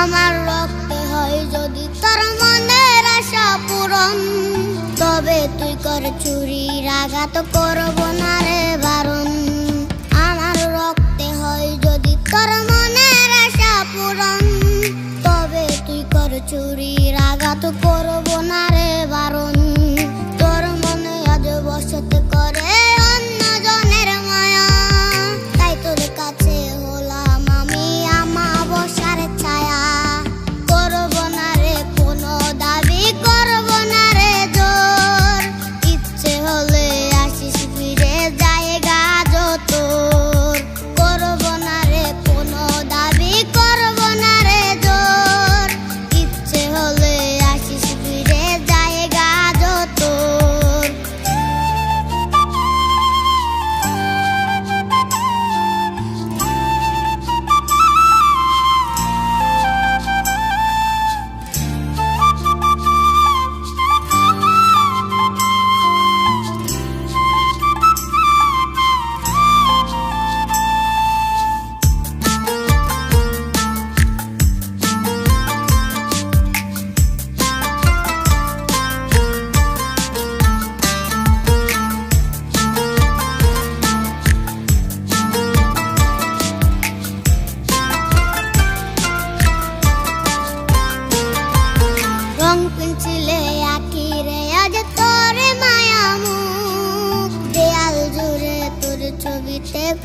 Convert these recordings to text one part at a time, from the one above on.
আমার রক্তে হয় যদি তোর মনের আশা পূরণ, তবে তুই কর চুরি রাগাত করব না।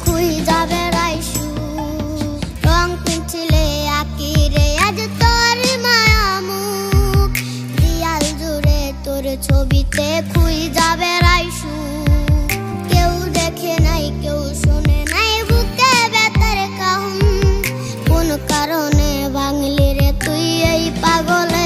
খুঁজা বেড়াইছু রং পিছিলে রে আজ তোর জুড়ে তোর ছবিতে কেউ দেখে নাই, কেউ শোনে নাই বুকে বেতার কাহুন। কোন কারণে বাঙলি রে তুই এই পাগল